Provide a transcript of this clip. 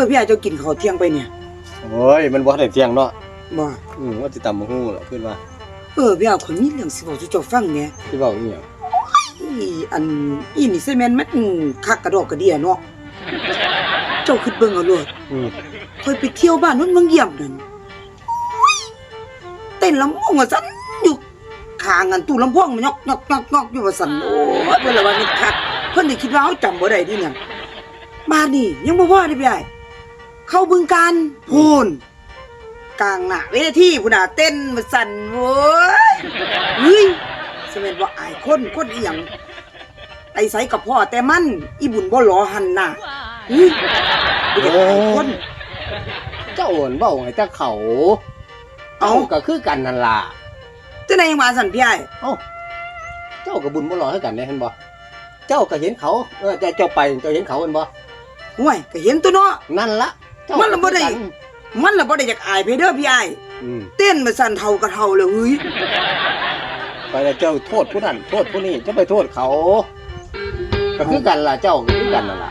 อพี่ไอ้เจ้ากินข้าวเที่ยงไปเนี่ยโอ้ยมันบ่ได้เที่ยงเนาะบ่อืมว่าสิตำบักฮู้ล่ะเพิ่นว่าเออพี่ไอ้คนนี้เรื่องสิบอกสู่เจ้าฟังเนี่ยสิเว้าอีหยังอีอันอีนี่ใช่แม่นมันคักกระดอกกระเดียเนาะเจ้าคิดเบิ่งเอาโลดอืมเคยไปเที่ยวบ้านนู้นเมืองเยี่ยมนั่นเต้นลำวงว่าซั่นอยู่ข้างอันตู้ลำโพงมันยอกยอกยอกยอกอยู่ว่าซั่นโอ้ยเพิ่นละว่ามันคักเพิ่นได้คิดว่าเฮาจำบ่ได้ดิเนี่ยบ้านนี่ยังบ่พอเด้พี่ไอ้ เข้าบึงการพูนกลางหน้าเวทีพุ่นน่ะเต้นว่าซั่นโว้ยเฮ้ยสมัยว่าอายคนคนอีหยังไอ้ไสกับพ่อแต่มันอีบุญบ่หลอหันน่ะเฮ้ยบ่ได้อายคน เจ้าโอนเว้าให้แต่เขาเอ้า ก็คือกันนั่นล่ะจะไหนยังมาสั่นพี่ไอ้เอ้าเจ้ากับบุญบ่รอให้กันได้เห็นบ่เจ้าก็เห็นเขาเออแต่เจ้าไปเจ้าเห็นเขาเห็นบ่ห่วยก็เห็นตัวเนาะนั่นละเจ้า มันละบ่ได้ก็คือกันมันละบ่ได้อยากอายไปเด้อพี่ไอ้อืมเต้นมาสั่นเท่ากะเท่าเลยเฮ้ยไปแล้วเจ้าโทษผู้นั้นโทษผู้นี้จะไปโทษเขาก็คือกันล่ะเจ้าก็คือกันนั่นล่ะ